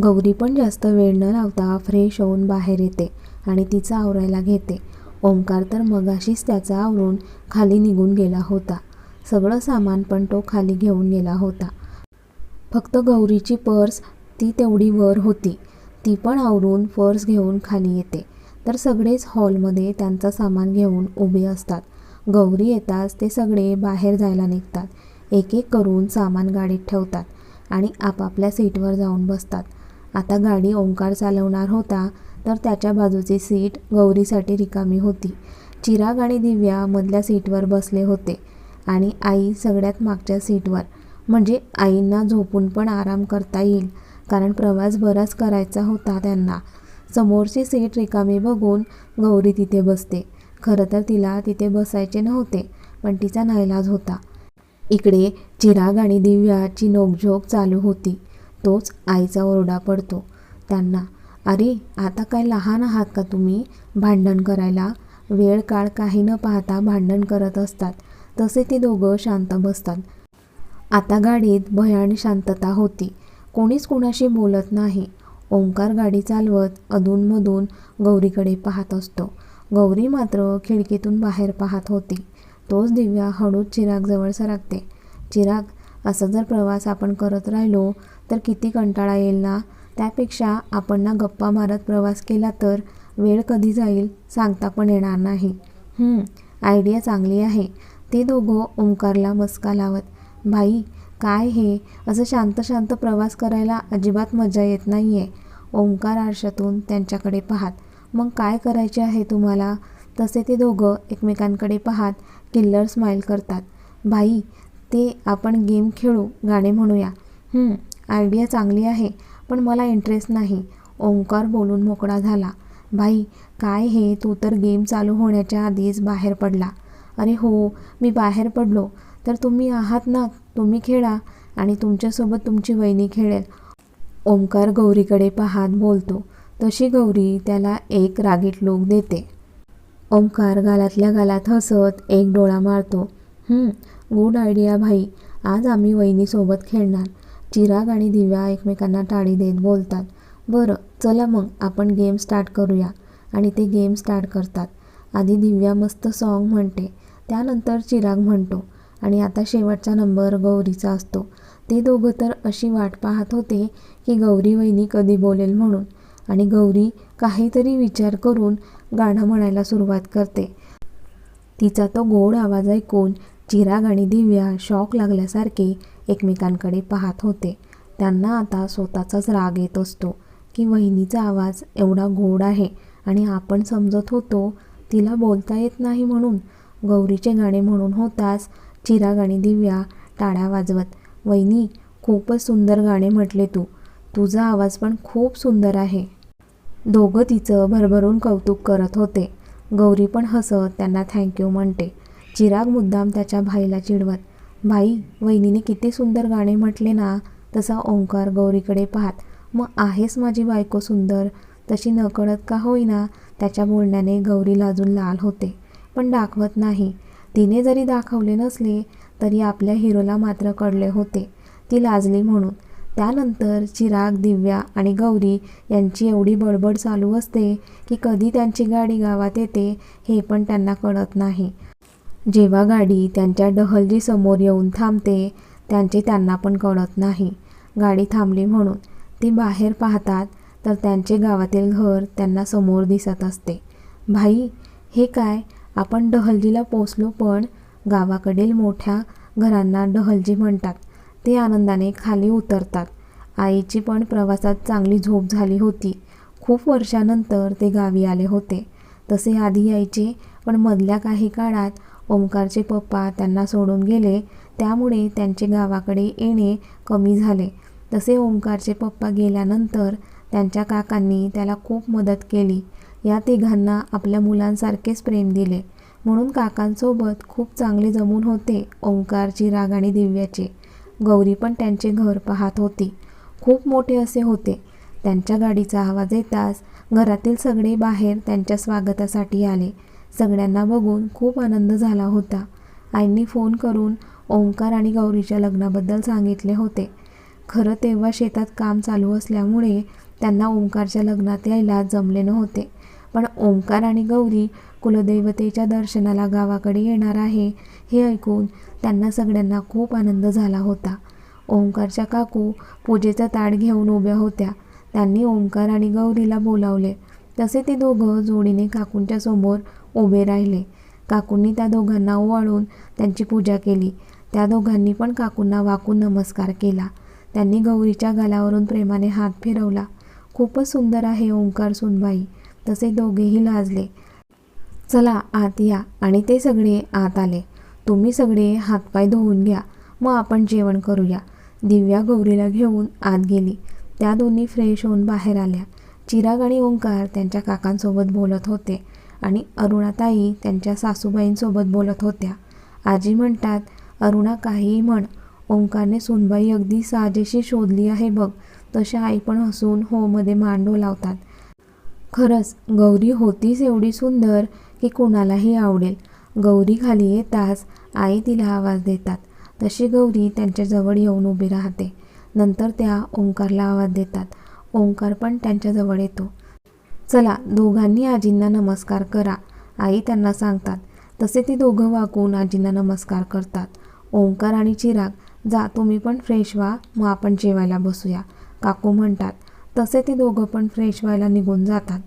गौरी पण जास्त वेळ न लावता फ्रेश होऊन बाहेर येते आणि तिचा आवरायला घेते. ओंकार तर मगाशीच त्याचा आवरून खाली निघून गेला होता. सगळं सामान पण तो खाली घेऊन गेला होता. फक्त गौरीची पर्स ती तेवढी वर होती. ती पण आवरून पर्स घेऊन खाली येते. तर सगळेच हॉलमध्ये त्यांचं सामान घेऊन उभे असतात. गौरी येताच ते सगळे बाहेर जायला निघतात. एक एक करून सामान गाडीत ठेवतात आणि आपापल्या सीटवर जाऊन बसतात. आता गाडी ओंकार चालवणार होता तर त्याच्या बाजूची सीट गौरीसाठी रिकामी होती. चिराग आणि दिव्या मधल्या सीटवर बसले होते आणि आई सगळ्यात मागच्या सीटवर. म्हणजे आईंना झोपून पण आराम करता येईल कारण प्रवास बराच करायचा होता त्यांना. समोरची सीट रिकामी बघून गौरी तिथे बसते. खरं तर तिला तिथे बसायचे नव्हते पण तिचा नाईलाज होता. इकडे चिराग आणि दिव्याची नोकझोक चालू होती. तोच आईचा ओरडा पडतो. त्यांना अरे आता काय लहान आहात का तुम्ही? भांडण करायला वेळ काळ काही न पाहता भांडण करत असतात. तसे ते दोघं शांत बसतात. आता गाडीत भयान शांतता होती. कोणीच कुणाशी बोलत नाही. ओंकार गाडी चालवत अधूनमधून गौरीकडे पाहत असतो. गौरी मात्र खिडकीतून बाहेर पाहत होती. तोच दिव्या हळूच चिरागजवळ सरकते. चिराग असा जर प्रवास आपण करत राहिलो तर किती कंटाळा येईल ना? त्यापेक्षा आपण ना गप्पा मारत प्रवास केला तर वेळ कधी जाईल सांगता पण येणार नाही. आयडिया चांगली आहे. ते दोघं ओंकारला मस्का लावत भाई काय हे? असं शांत शांत प्रवास करायला अजिबात मजा येत नाही आहे ओंकार आरशातून त्यांच्याकडे पाहात मग काय करायचे आहे तुम्हाला? तसे ते दोघं एकमेकांकडे पाहात किल्लर स्माईल करतात भाई ते आपण गेम खेळू गाणे म्हणूया. आयडिया चांगली आहे पण मला इंटरेस्ट नाही. ओंकार बोलून मोकळा झाला. भाई काय हे? तू तर गेम चालू होण्याच्या आधीच बाहेर पडला. अरे हो मी बाहेर पडलो. तर तुम्ही आहात ना? तुम्ही खेळा आणि तुमच्यासोबत तुमची वहिनी खेळेल. ओंकार गौरीकडे पाहात बोलतो. तशी गौरी त्याला एक रागीट लूक देते. ओंकार गालातल्या गालात हसत एक डोळा मारतो. गुड आयडिया भाई आज आम्ही वहिनीसोबत खेळणार. चिराग आणि दिव्या एकमेकांना टाळी देत बोलतात. बरं चला मग आपण गेम स्टार्ट करूया. आणि ते गेम स्टार्ट करतात. आधी दिव्या मस्त सॉन्ग म्हणते. त्यानंतर चिराग म्हणतो. आणि आता शेवटचा नंबर गौरीचा असतो. ते दोघं तर अशी वाट पाहत होते की गौरी वहिनी कधी बोलेल म्हणून. आणि गौरी काहीतरी विचार करून गाणं म्हणायला सुरुवात करते. तिचा तो गोड आवाज ऐकून चिराग आणि दिव्या शॉक लागल्यासारखे एकमेकांकडे पाहत होते. त्यांना आता स्वतःचाच राग येत असतो की वहिनीचा आवाज एवढा गोड आहे आणि आपण समजत होतो तिला बोलता येत नाही म्हणून. गौरीचे गाणे म्हणून होताच चिराग आणि दिव्या टाळ्या वाजवत वहिनी खूपच सुंदर गाणे म्हटले तू. तुझा आवाज पण खूप सुंदर आहे. दोघं तिचं भरभरून कौतुक करत होते. गौरी पण हसत त्यांना थँक्यू म्हणते. चिराग मुद्दाम त्याच्या भाईला चिडवत भाई वहिनीने किती सुंदर गाणे म्हटले ना तसा ओंकार गौरीकडे पाहत मग आहेस माझी बायको सुंदर तशी नकळत का होईना? त्याच्या बोलण्याने गौरी लाजून लाल होते. पण दाखवत नाही. तिने जरी दाखवले नसले तरी आपल्या हिरोला मात्र कळले होते. ती लाजली म्हणून. त्यानंतर चिराग दिव्या आणि गौरी यांची एवढी बडबड चालू असते की कधी त्यांची गाडी गावात येते हे पण त्यांना कळत नाही. जेव्हा गाडी त्यांच्या डहलजी समोर येऊन थांबते त्यांचे त्यांना पण कळत नाही. गाडी थांबली म्हणून ती बाहेर पाहतात तर त्यांचे गावातील घर त्यांना समोर दिसत असते. भाई हे काय? आपण डहलजीला पोचलो पण गावाकडील मोठ्या घरांना डहलजी म्हणतात. ते आनंदाने खाली उतरतात. आईची पण प्रवासात चांगली झोप झाली होती. खूप वर्षानंतर ते गावी आले होते. तसे आधी यायचे पण मधल्या काही काळात ओंकारचे पप्पा त्यांना सोडून गेले. त्यामुळे त्यांचे गावाकडे येणे कमी झाले. तसे ओंकारचे पप्पा गेल्यानंतर त्यांच्या काकांनी त्याला खूप मदत केली. या तिघांना आपल्या मुलांसारखेच प्रेम दिले. म्हणून काकांसोबत खूप चांगले जमून होते ओंकारची राग आणि दिव्याचे. गौरी पण त्यांचे घर पाहत होती. खूप मोठे असे होते. त्यांच्या गाडीचा आवाज येताच घरातील सगळे बाहेर त्यांच्या स्वागतासाठी आले. सगळ्यांना बघून खूप आनंद झाला होता. आईंनी फोन करून ओंकार आणि गौरीच्या लग्नाबद्दल सांगितले होते. खरं तेव्हा शेतात काम चालू असल्यामुळे त्यांना ओंकारच्या लग्नात यायला जमले नव्हते. पण ओंकार आणि गौरी कुलदैवतेच्या दर्शनाला गावाकडे येणार आहे हे ऐकून त्यांना सगळ्यांना खूप आनंद झाला होता. ओंकारच्या काकू पूजेचा ताट घेऊन उभ्या होत्या. त्यांनी ओंकार आणि गौरीला बोलावले तसे ते दोघं जोडीने काकूंच्या समोर उभे राहिले. काकूंनी त्या दोघांना ओवाळून त्यांची पूजा केली. त्या दोघांनी पण काकूंना वाकून नमस्कार केला. त्यांनी गौरीच्या गालावरून प्रेमाने हात फिरवला. खूपच सुंदर आहे ओंकार सुनबाई. तसे दोघेही लाजले. चला आत या. आणि ते सगळे आत आले. तुम्ही सगळे हातपाय धुवून घ्या. मग आपण जेवण करूया. दिव्या गौरीला घेऊन आत गेली. त्या दोन्ही फ्रेश होऊन बाहेर आल्या. चिराग आणि ओंकार त्यांच्या काकांसोबत बोलत होते आणि अरुणाताई त्यांच्या सासूबाईंसोबत बोलत होत्या. आजी म्हणतात अरुणा काहीही म्हण. ओंकारने सुनबाई अगदी साजेशी शोधली आहे बघ. तशा आई पण हसून होमध्ये मांडो लावतात. खरंच गौरी होतीच एवढी सुंदर की कोणालाही आवडेल. गौरी खाली येताच आई तिला आवाज देतात. तशी गौरी त्यांच्याजवळ येऊन उभी राहते. नंतर त्या ओंकारला आवाज देतात. ओंकार पण त्यांच्याजवळ येतो. चला दोघांनी आजींना नमस्कार करा. आई त्यांना सांगतात तसे ते दोघं वाकून आजींना नमस्कार करतात. ओंकार आणि चिराग जा तुम्ही पण फ्रेश व्हा मग आपण जेवायला बसूया. काकू म्हणतात तसे ते दोघं पण फ्रेश व्हायला निघून जातात.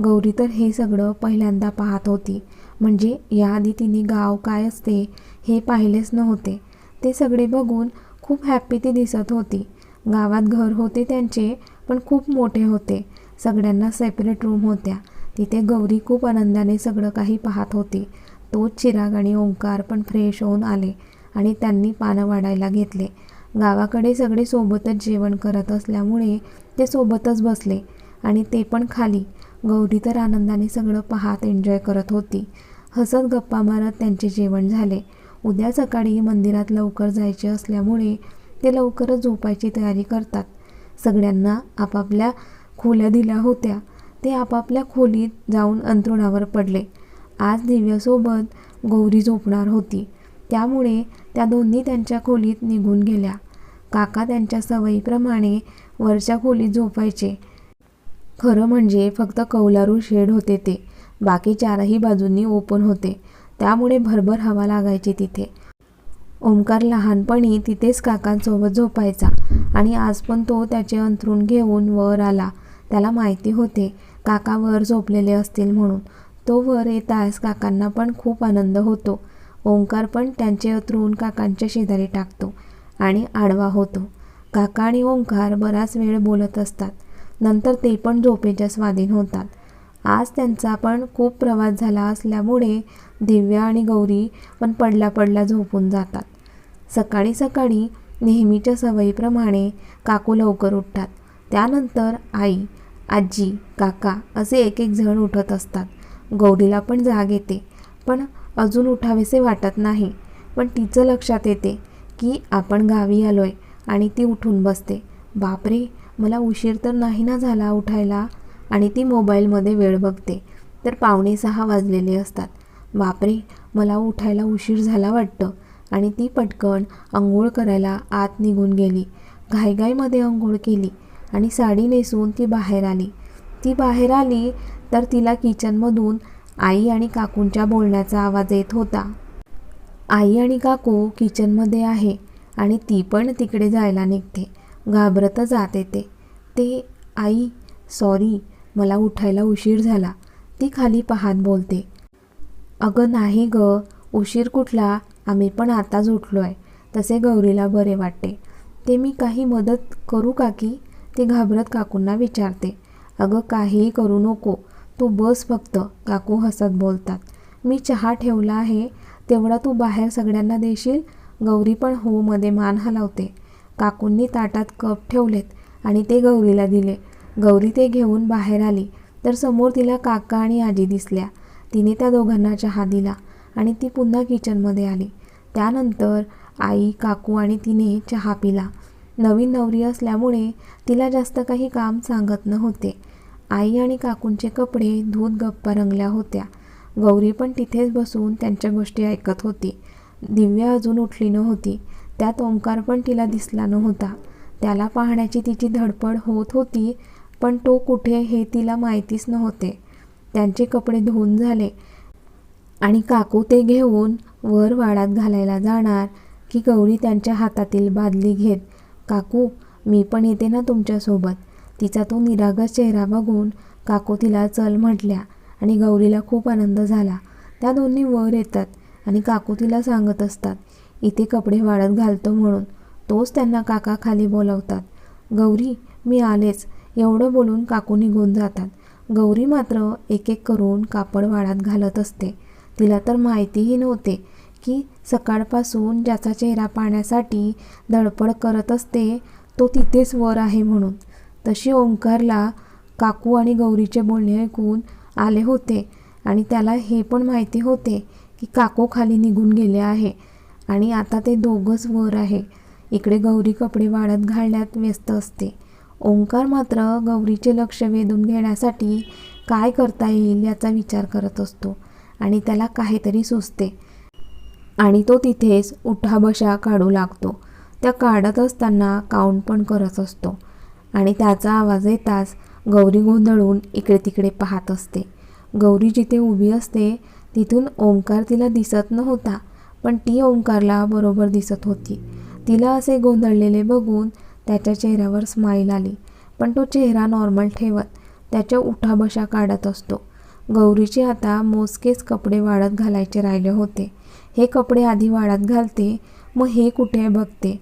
गौरी तर हे सगळं पहिल्यांदा पाहत होती. म्हणजे याआधी तिने गाव काय असते हे पाहिलेच नव्हते. ते सगळे बघून खूप हॅप्पी ती दिसत होती. गावात घर होते त्यांचे पण खूप मोठे होते. सगळ्यांना सेपरेट रूम होत्या. तिथे गौरी खूप आनंदाने सगळं काही पाहत होती. तोच चिराग आणि ओंकार पण फ्रेश होऊन आले आणि त्यांनी पानं वाढायला घेतले. गावाकडे सगळे सोबतच जेवण करत असल्यामुळे ते सोबतच बसले आणि ते पण खाली. गौरी तर आनंदाने सगळं पाहत एन्जॉय करत होती. हसत गप्पा मारत त्यांचे जेवण झाले. उद्या सकाळी मंदिरात लवकर जायचे असल्यामुळे ते लवकरच झोपायची तयारी करतात. सगळ्यांना आपापल्या खोल्या दिल्या होत्या. ते आपापल्या खोलीत जाऊन अंथरुणावर पडले. आज दिव्यासोबत गौरी झोपणार होती. त्यामुळे त्या दोन्ही त्यांच्या खोलीत निघून गेल्या. काका त्यांच्या सवयीप्रमाणे वरच्या खोलीत झोपायचे. खरं म्हणजे फक्त कौलारू शेड होते ते. बाकी चारही बाजूंनी ओपन होते. त्यामुळे भरभर हवा लागायची तिथे. ओमकार लहानपणी तिथेच काकांसोबत झोपायचा. आणि आज पण तो त्याचे अंथरूण घेऊन वर आला. त्याला माहिती होते काका वर झोपलेले असतील म्हणून. तो वर येताच काकांना पण खूप आनंद होतो. ओंकार पण त्यांचे अंथरूण काकांच्या शेजारी टाकतो आणि आडवा होतो. काका आणि ओंकार बराच वेळ बोलत असतात. नंतर ते पण झोपेच्या स्वाधीन होतात. आज त्यांचा पण खूप प्रवास झाला असल्यामुळे दिव्या आणि गौरी पण पडल्या पडल्या झोपून जातात. सकाळी सकाळी नेहमीच्या सवयीप्रमाणे काकू लवकर उठतात. त्यानंतर आई आजी काका असे एक एक जण उठत असतात. गौरीला पण जाग येते. पण अजून उठावेसे वाटत नाही. पण तिचं लक्षात येते की आपण गावी आलो आहे आणि ती उठून बसते. बापरे मला उशीर तर नाही ना झाला उठायला? आणि ती मोबाईलमध्ये वेळ बघते. तर पावणे सहा वाजलेले असतात. बापरे मला उठायला उशीर झाला वाटतं. आणि ती पटकन आंघोळ करायला आत निघून गेली. घाईघाईमध्ये आंघोळ केली आणि साडी नेसून ती बाहेर आली. ती बाहेर आली तर तिला किचनमधून आई आणि काकूंच्या बोलण्याचा आवाज येत होता. आई आणि काकू किचनमध्ये आहे आणि ती पण तिकडे जायला निघते. घाबरत जात येते. ते आई सॉरी मला उठायला उशीर झाला. ती खाली पाहत बोलते. अगं नाही ग उशीर कुठला? आम्ही पण आता झोटलो आहे तसे गौरीला बरे वाटते. ते मी काही मदत करू का की? ते घाबरत काकूंना विचारते. अगं काहीही करू नको. तू बस फक्त. काकू हसत बोलतात. मी चहा ठेवला आहे. तेवढा तू बाहेर सगळ्यांना देशील? गौरी पण हो मध्ये मान हलवते. काकूंनी ताटात कप ठेवलेत आणि ते गौरीला दिले. गौरी ते घेऊन बाहेर आली. तर समोर तिला काका आणि आजी दिसल्या. तिने त्या दोघांना चहा दिला. आणि ती पुन्हा किचनमध्ये आली. त्यानंतर आई काकू आणि तिने चहा पिला. नवीन नवरी असल्यामुळे तिला जास्त काही काम सांगत नव्हते. आई आणि काकूंचे कपडे धूत गप्पा रंगल्या होत्या. गौरी पण तिथेच बसून त्यांच्या गोष्टी ऐकत होती. दिव्या अजून उठली नव्हती. त्यात ओंकार पण तिला दिसला नव्हता. त्याला पाहण्याची तिची धडपड होत होती पण तो कुठे हे तिला माहितीच नव्हते. त्यांचे कपडे धुवून झाले. आणि काकू ते घेऊन वर वाडात घालायला जाणार की गौरी त्यांच्या हातातील बादली घेत काकू मी पण येते ना तुमच्यासोबत. तिचा तो निरागस चेहरा बघून काकू तिला चल म्हटल्या आणि गौरीला खूप आनंद झाला. त्या दोन्ही वर येतात आणि काकू तिला सांगत असतात इथे कपडे वाळत घालतो म्हणून. तोच त्यांना काका खाली बोलवतात गौरी मी आलेच. एवढं बोलून काकू निघून जातात. गौरी मात्र एक एक करून कापड वाळत घालत असते. तिला तर माहितीही नव्हते की सकाळपासून ज्याचा चेहरा पाहण्यासाठी धडपड करत असते तो तिथेच वर आहे म्हणून. तशी ओंकारला काकू आणि गौरीचे बोलणे ऐकून आले होते आणि त्याला हे पण माहिती होते की काकू खाली निघून गेले आहे आणि आता ते दोघंच वर आहे. इकडे गौरी कपडे वाळत घालण्यात व्यस्त असते. ओंकार मात्र गौरीचे लक्ष वेधून घेण्यासाठी काय करता येईल याचा विचार करत असतो. आणि त्याला काहीतरी सुचते. आणि तो तिथेच उठाबशा काढू लागतो. त्या काढत असताना काउंट पण करत असतो. आणि त्याचा आवाज येताच गौरी गोंधळून इकडे तिकडे पाहत असते. गौरी जिथे उभी असते तिथून ओंकार तिला दिसत नव्हता पण ती ओंकारला बरोबर दिसत होती. तिला असे गोंधळलेले बघून त्याच्या चेहऱ्यावर स्माईल आली. पण तो चेहरा नॉर्मल ठेवत त्याच्या उठाबशा काढत असतो. गौरीचे आता मोजकेच कपडे वाळत घालायचे राहिले होते. हे कपडे आधी वाळत घालते मग हे कुठे बघते.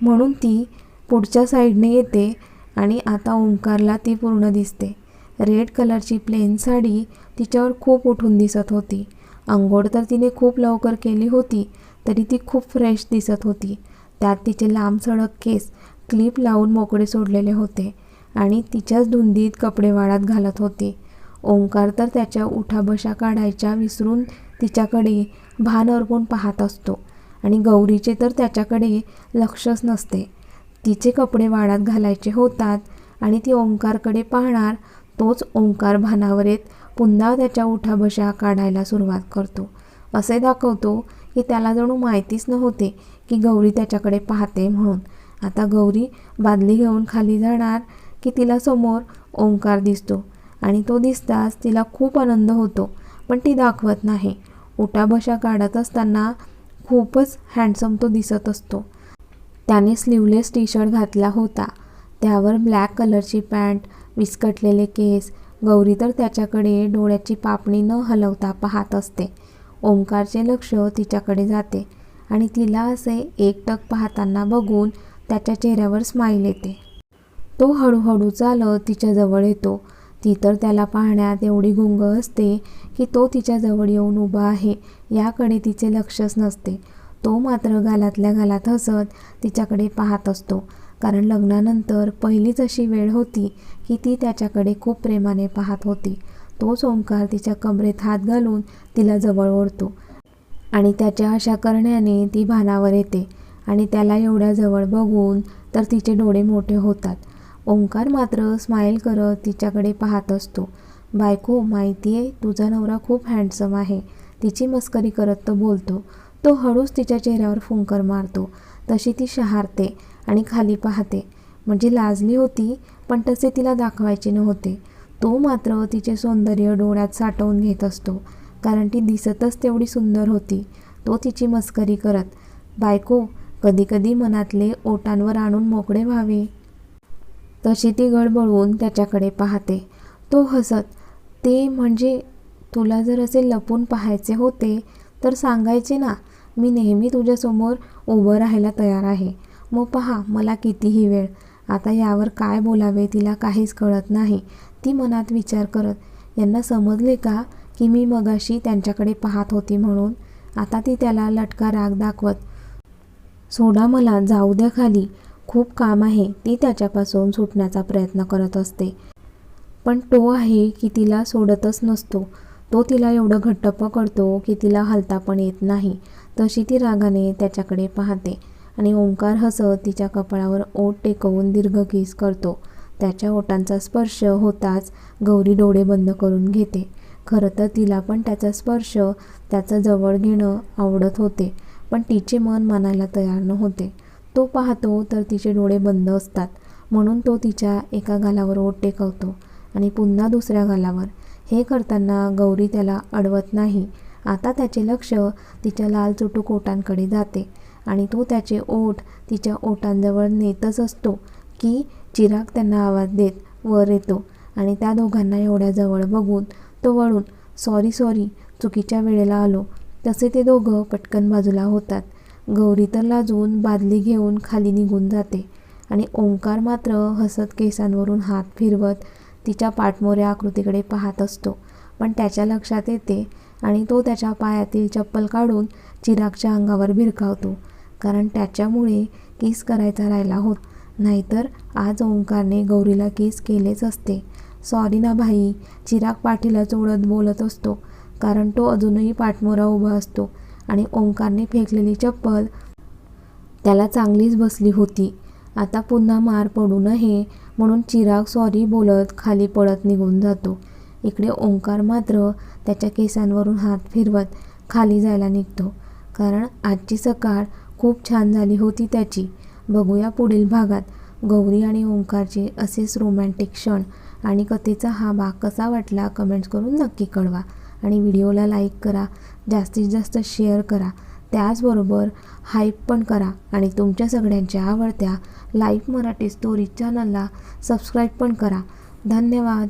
म्हणून ती पुढच्या साईडने येते आणि आता ओंकारला ती पूर्ण दिसते. रेड कलरची प्लेन साडी तिच्यावर खूप उठून दिसत होती. अंघोळ तर तिने खूप लवकर केली होती तरी ती खूप फ्रेश दिसत होती. त्यात तिचे लांब सडक केस क्लिप लावून मोकळे सोडलेले होते आणि तिच्याच धुंदीत कपडे वाळत घालत होती. ओंकार तर त्याच्या उठाबशा काढायच्या विसरून तिच्याकडे भान अर्पून पाहत असतो. आणि गौरीचे तर त्याच्याकडे लक्षच नसते. तिचे कपडे वाळत घालायचे होतात आणि ती ओंकारकडे पाहणार तोच ओंकार भानावर येत पुन्हा त्याच्या उठाबशा काढायला सुरुवात करतो. असे दाखवतो की त्याला जणू माहितीच नव्हते की गौरी त्याच्याकडे पाहते म्हणून. आता गौरी बादली घेऊन खाली जाणार की तिला समोर ओंकार दिसतो. आणि तो दिसताच तिला खूप आनंद होतो पण ती दाखवत नाही. उठाभशा काढत असताना खूपच हँडसम तो दिसत असतो. त्याने स्लीवलेस टी शर्ट घातला होता. त्यावर ब्लॅक कलरची पॅन्ट विस्कटलेले केस गौरी तर त्याच्याकडे डोळ्याची पापणी न हलवता पाहत असते. ओंकारचे लक्ष तिच्याकडे जाते आणि तिला असे एकटक पाहताना बघून त्याच्या चेहऱ्यावर स्माईल येते. तो हळूहळू चालत तिच्याजवळ येतो. ती तर त्याला पाहण्यात एवढी गुंग असते की तो तिच्याजवळ येऊन उभा आहे याकडे तिचे लक्षच नसते. तो मात्र गालातल्या गालात हसत तिच्याकडे पाहत असतो. कारण लग्नानंतर पहिलीच अशी वेळ होती की ती त्याच्याकडे खूप प्रेमाने पाहत होती. तोच ओंकार तिच्या कमरेत हात घालून तिला जवळ ओढतो आणि त्याच्या अशा करण्याने ती भानावर येते आणि त्याला एवढ्या जवळ बघून तर तिचे डोळे मोठे होतात. ओंकार मात्र स्माईल करत तिच्याकडे पाहत असतो. बायको माहिती आहे तुझा नवरा खूप हँडसम आहे. तिची मस्करी करत तो बोलतो. तो हळूच तिच्या चेहऱ्यावर फुंकर मारतो. तशी ती शहारते आणि खाली पाहते. म्हणजे लाजली होती पण तसे तिला दाखवायचे नव्हते. तो मात्र तिचे सौंदर्य डोळ्यात साठवून घेत असतो. कारण ती दिसतच तेवढी सुंदर होती. तो तिची मस्करी करत बायको कधीकधी मनातले ओटांवर आणून मोकळे व्हावे. तशी ती गडबडून त्याच्याकडे पाहते. तो हसत ते म्हणजे तुला जर असे लपून पाहायचे होते तर सांगायचे ना मी नेहमी तुझ्यासमोर उभं राहायला तयार आहे. मग पहा मला कितीही वेळ. आता यावर काय बोलावे तिला काहीच कळत नाही. ती मनात विचार करत यांना समजले का की मी मगाशी त्यांच्याकडे पाहत होती म्हणून? आता ती त्याला लटका राग दाखवत सोडा मला जाऊ द्या खाली. खूप काम आहे ती त्याच्यापासून सुटण्याचा प्रयत्न करत असते. पण तो आहे की तिला सोडतच नसतो. तो तिला एवढं घट्ट पकडतो की तिला हलता पण येत नाही. तशी ती रागाने त्याच्याकडे पाहते आणि ओंकार हसत तिच्या कपाळावर ओठ टेकवून दीर्घ किस करतो. त्याच्या ओठांचा स्पर्श होताच गौरी डोळे बंद करून घेते. खरं तर तिला पण त्याचा स्पर्श त्याचं जवळ घेणं आवडत होते पण तिचे मन मानायला तयार नव्हते. तो पाहतो तर तिचे डोळे बंद असतात. म्हणून तो तिच्या एका गालावर ओठ टेकवतो आणि पुन्हा दुसऱ्या गालावर. हे करताना गौरी त्याला अडवत नाही. आता त्याचे लक्ष तिच्या लाल चुटूक ओटांकडे जाते आणि तो त्याचे ओठ तिच्या ओटांजवळ नेतच असतो की चिराग त्यांना आवाज देत वर येतो आणि त्या दोघांना एवढ्या जवळ बघून तो वळून सॉरी सॉरी चुकीच्या वेळेला आलो. तसे ते दोघं पटकन बाजूला होतात. गौरी तर लाजून बादली घेऊन खाली निघून जाते आणि ओंकार मात्र हसत केसांवरून हात फिरवत तिच्या पाठमोऱ्या आकृतीकडे पाहत असतो. पण त्याच्या लक्षात येते आणि तो त्याच्या पायातील चप्पल काढून चिरागच्या अंगावर भिरकावतो. कारण त्याच्यामुळे किस करायचा राहिला होत? नाहीतर आज ओंकारने गौरीला किस केलेच असते. सॉरी ना भाई चिराग पाठीला चोळत बोलत असतो. कारण तो अजूनही पाठमोरा उभा असतो. आणि ओंकारने फेकलेली चप्पल. त्याला चांगलीच बसली होती. आता पुन्हा मार पडू नये म्हणून चिराग सॉरी बोलत खाली पळत निघून जातो. इकडे ओंकार मात्र त्याच्या केसांवरून हात फिरवत खाली जायला निघतो. कारण आजची सकाळ खूप छान झाली होती त्याची. बघूया पुढील भागात गौरी आणि ओंकारचे असेच रोमॅन्टिक क्षण आणि कथेचा हा भाग कसा वाटला कमेंट्स करून नक्की कळवा. आणि व्हिडिओला लाईक करा. जास्तीत जास्त शेअर करा. त्याचबरोबर हाईप पण करा आणि तुमच्या सगळ्यांच्या आवडत्या लाईफ मराठी स्टोरी चॅनलला सबस्क्राईब पण करा. धन्यवाद.